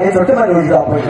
你怎么就知道不行？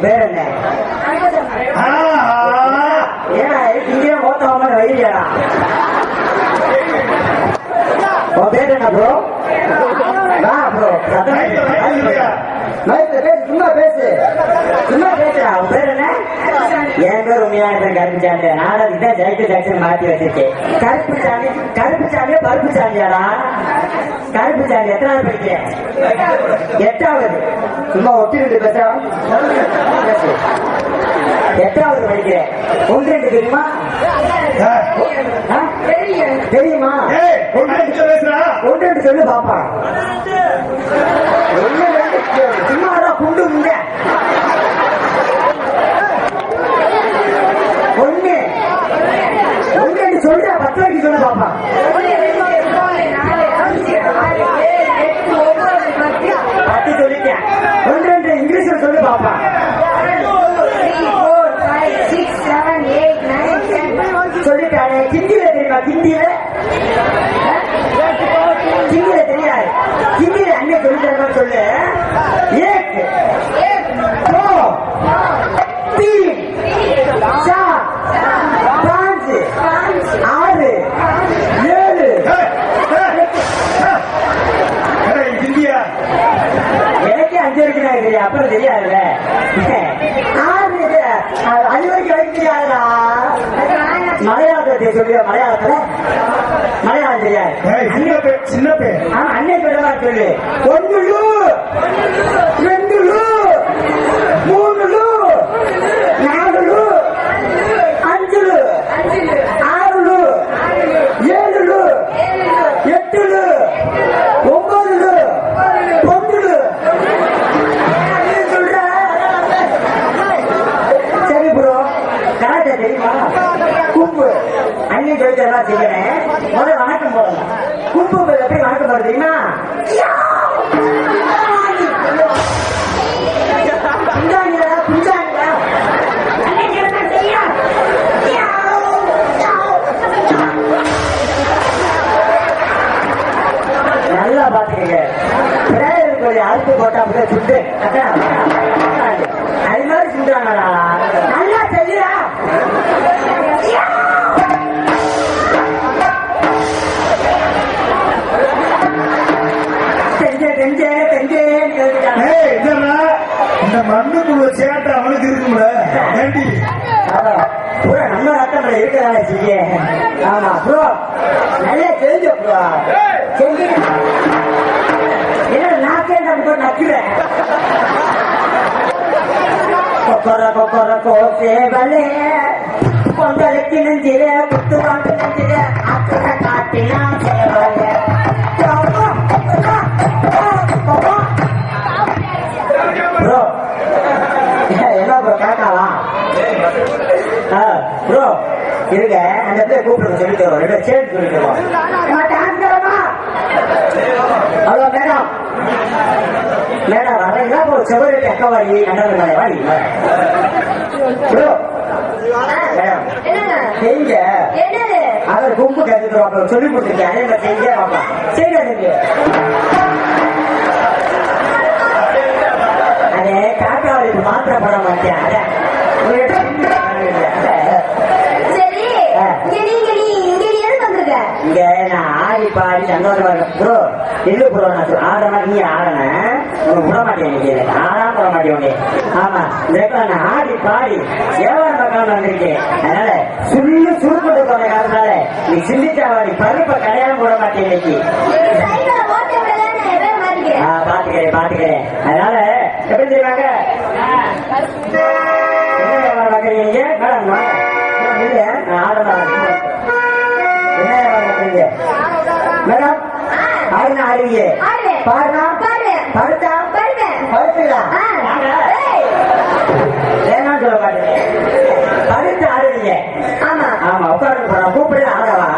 பேர் என்ன? ஏன்னா இங்கே மோத்தவங்க வயிறியாடா உன் ப்ரோ ப்ரோ சாமியார் நான் இதுதான் ஜெயக்கு ஜங்ஷன் மாத்தி வச்சிருக்கேன். கருப்பு சாமி கருப்பு சாமியா பருப்பு சாமியாரா கருப்பு சாமி எத்தனாவது படிக்கிறேன்? எட்டாவது. சும்மா ஒட்டிட்டு பேசுறோம் எட்டாவது படிக்கிறேன். ஒன்று ரெண்டு தெரியுமா? தெரியுமா? ஒன்று சொல்லு பாப்பா. மலையாளத்தை சொல்லிய மலையாளத்துல? மலையாளம் தெரியாது சின்ன பேர் சின்ன பேர். ஆமா அன்னை பேரமா சொல்லு. ஒன்னு ரெண்டு மூணு விதமா செய்யறேன். முதல்ல வணக்கம் போடலாம் கும்பு எப்படி வணக்கம் போடுறது தெரியுமா? நல்லா பாத்துக்கங்க. அடுத்து போட்டா அப்படியே சுட்டு. அதான். ரத்தம்ல இருக்கிறாங்க செய்ய ஆமா ப்ரோ நல்லா தெரிஞ்ச ப்ரோ செஞ்சு என்ன நாக்கே நம்ம நக்கிறேன் கொக்கர கொக்கர கோசே வலே பொங்கலுக்கு நெஞ்சில குத்து வாங்க நெஞ்சில. அக்கறை காட்டினா சேவலே. இருங்க அந்த இடத்துல கூப்பிட்டு சொல்லி தருவோம் ரெண்டு சேர்த்து சொல்லி தருவோம் ஹலோ மேடம் மேடம் வரீங்களா இப்போ செவரு வாடி ப்ரோ மேடம் என்னங்க? செய்யுங்க. என்னது? அவர் கும்பு அப்புறம் சொல்லி கொடுத்துருக்கேன். மாதிரி செய்யுங்க பாப்பா செஞ்சு அதே காக்காவளிக்கு மாத்திரை போட மாட்டேன் அதான் உங்கள்கிட்ட சரி ஆ. இங்க நீங்க நீ இங்க நீ எதுக்கு வந்திருக்க இங்க நான் ஆடி பாடி சந்தோஷமா ப்ரோ இல்ல ப்ரோ நான் ஆடுற மாதிரி நீ ஆடணும் உனக்கு விட மாட்டேன் இன்னைக்கு ஆடா போட மாட்டேன் ஆமா இந்த இடத்துல நான் ஆடி பாடி வியாபாரம் பார்க்கலாம் வந்திருக்கேன். அதனால சுள்ளு சுருப்பட்டு போன காலத்தால நீ சிந்திச்சாவாடி பருப்பை கடையாளம் போட மாட்டேன் இன்னைக்கு. பாத்துக்கிறேன் பாத்துக்கிறேன். அதனால எப்படி செய்வாங்க என்ன வியாபாரம் பார்க்கறீங்க நீங்க? மேடம் நான் ஆடலாம் என்ன வியாபாரம் பார்க்கறீங்க மேடம் ஆடுனா ஆடுவீங்க பாடுவேன். படுத்தா. படுத்துடா. வேணாம் சொல்ல மாட்டேங்க படுத்து ஆடுவீங்க ஆமா. ஆமா உட்கார்ந்து போனா கூப்பிடு ஆடவா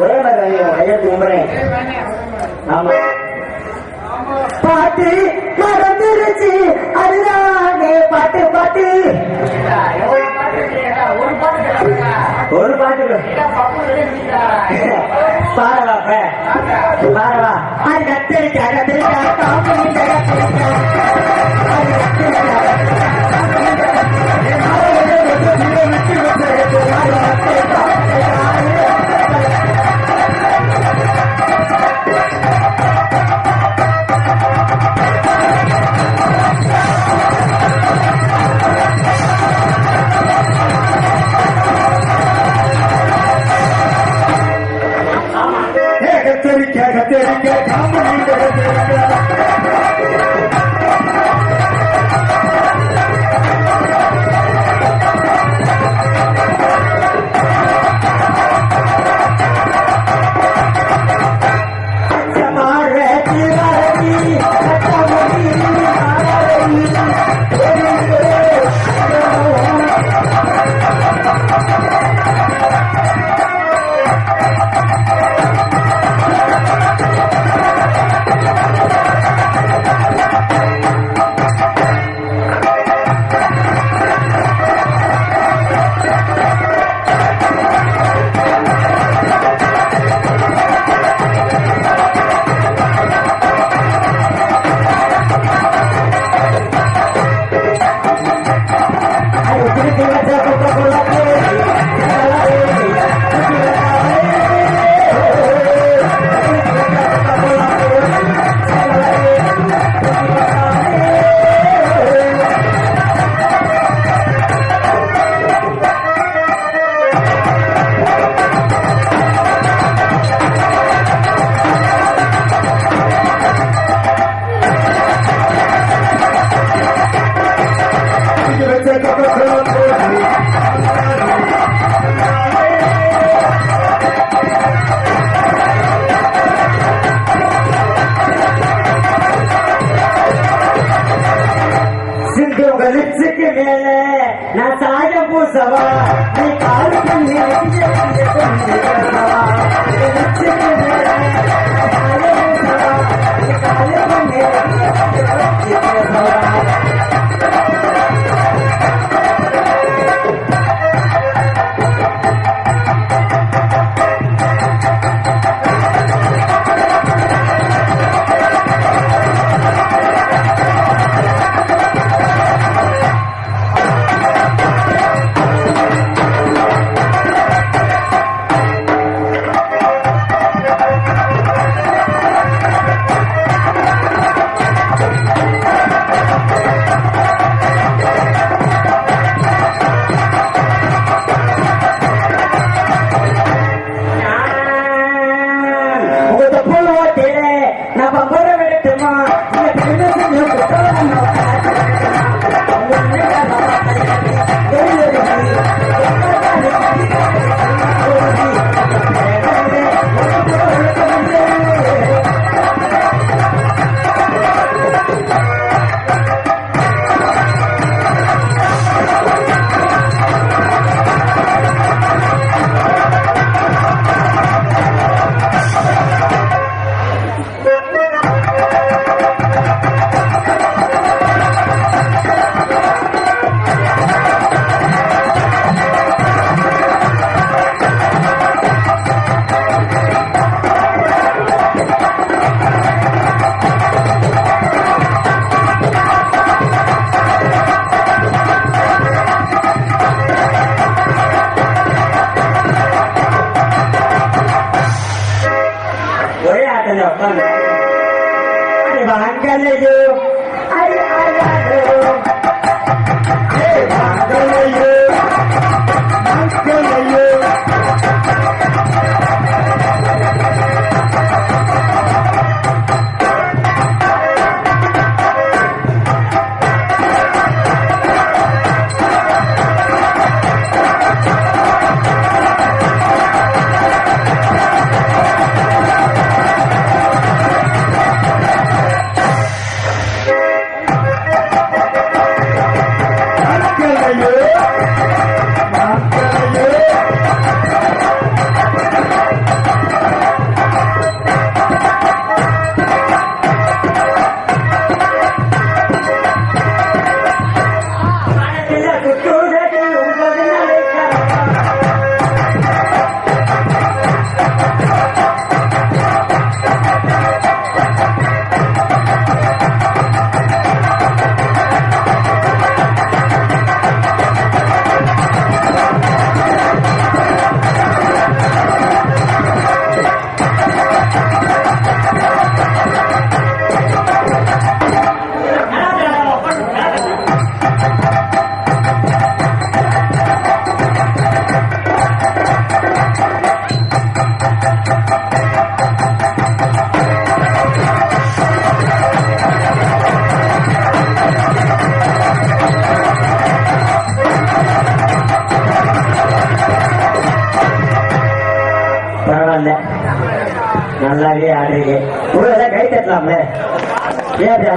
ஒரே மாதிரி கையெழுத்து நம்புறேன் ஆமா. பாட்டு மறந்துருச்சு. அதுதானே பாட்டு பாட்டு. ஒரு பாட்டு பாடவா பாடவா அது கத்திரிக்கா கத்திரிக்கா காப்பிட்டா கத்திரிக்கா কে কাম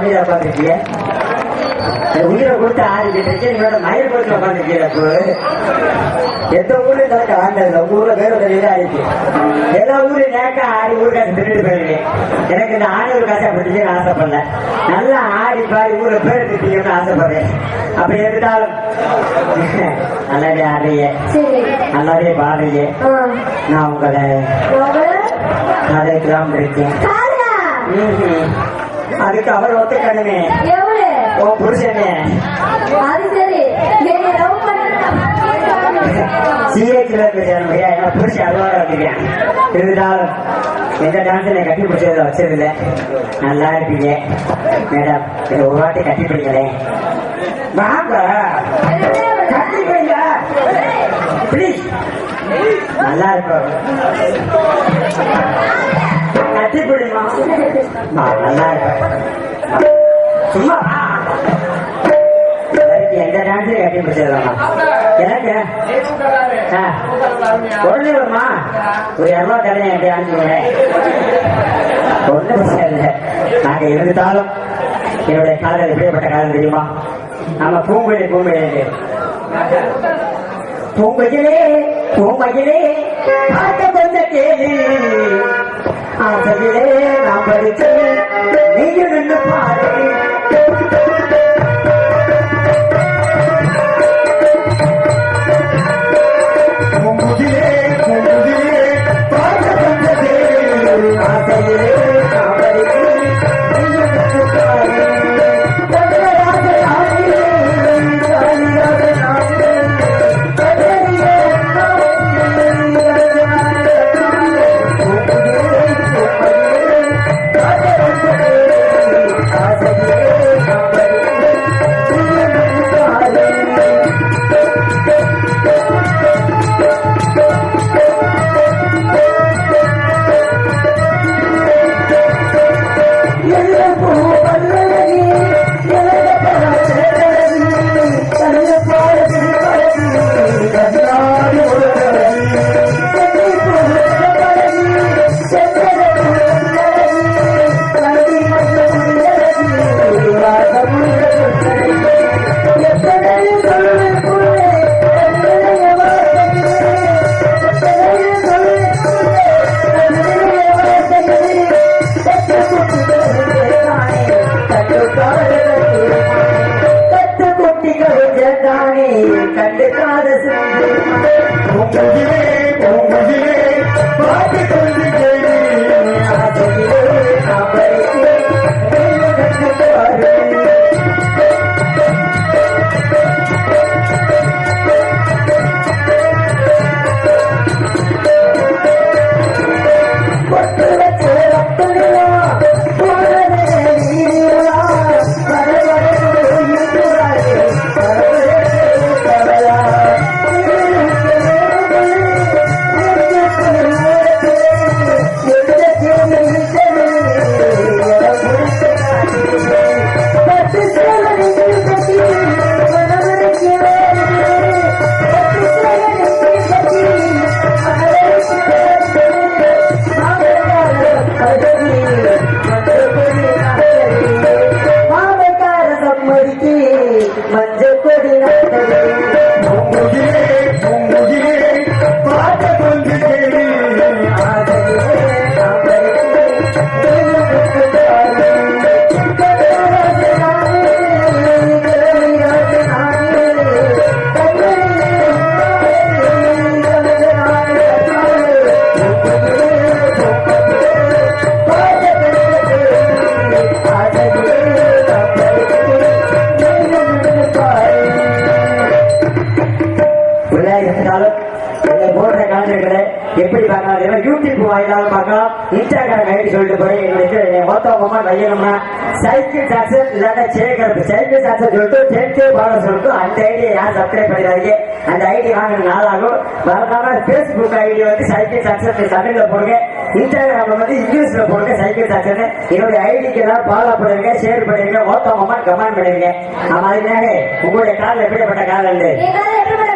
அமைதியா உட்காந்துருக்கீங்க உயிரை கொடுத்து இருக்கீங்க நீங்களோட மயிர் கொடுத்து உட்காந்துருக்கீங்க அப்போ எந்த ஊர்ல இருந்தாலும் ஆண்டது உங்க ஊர்ல தெரியல ஆயிடுச்சு. நேக்கா ஆடி ஊருக்காசு திருட்டு போயிருங்க எனக்கு இந்த காசு அப்படி ஆசைப்படல. நல்லா ஆடி பாடி ஊர்ல பேர் ஆசைப்படுறேன். அப்படி இருந்தாலும் நல்லாவே சரி. நல்லாவே பாடுறீங்க ஆ. நான் உங்களை அவரு? கதைக்கலாம் இருக்கேன். அதுக்கு அவர் ஒத்துக்கணுமே? ஓ புருஷனே. அது சரி. என்ன புருஷன் அதோட வந்துருக்கேன் இருந்தாலும் எந்த கட்டி பிடிச்சதுல வச்சதில்ல. நல்லா இருப்பீங்க. மேடம் ஒரு வாட்டி கட்டி பிடிங்களேன். வாங்க. கட்டி பிடிங்க. ப்ளீஸ் நல்லா இருக்கும். கட்டி பிடிமா நல்லா சும்மா எந்த கட்டி பிடிச்சதுலாமா எனக்கு ஆ. உடனே வருமா ஒரு தரேன் எப்படி அனுப்பிடுவேன் ஒன்றும் இல்லை நாங்க இருந்தாலும் என்னுடைய காதல் எப்படிப்பட்ட காதல் தெரியுமா நம்ம பூங்குழி பூங்குழி பூங்குயிலே பார்த்த ஆசையிலே நாம் படித்தது. நீயும் நின்று பாரு சைக்கிள் டாக்ஸர் இல்லாட்டா சேகரப்பு. சொல்லிட்டு பாட சொல்லிட்டு அந்த ஐடியை யார் சப்ஸ்கிரைப் பண்ணிடாதீங்க. அந்த ஐடி வாங்க நாளாகும் மறக்காம பேஸ்புக் ஐடி வந்து சைக்கிள் டாக்ஸர் தமிழ்ல போடுங்க. இன்ஸ்டாகிராம்ல வந்து இங்கிலீஷ்ல போடுங்க சைக்கிள் டாக்ஸர் என்னுடைய ஐடிக்கு எல்லாம் ஃபாலோ பண்ணுங்க ஷேர் பண்ணுங்க மொத்த மொத்தமா கமெண்ட் பண்ணுவீங்க அதுக்காக உங்களுடைய காலம் எப்படிப்பட்ட காலம் என் காதல் எப்படிப்பட்ட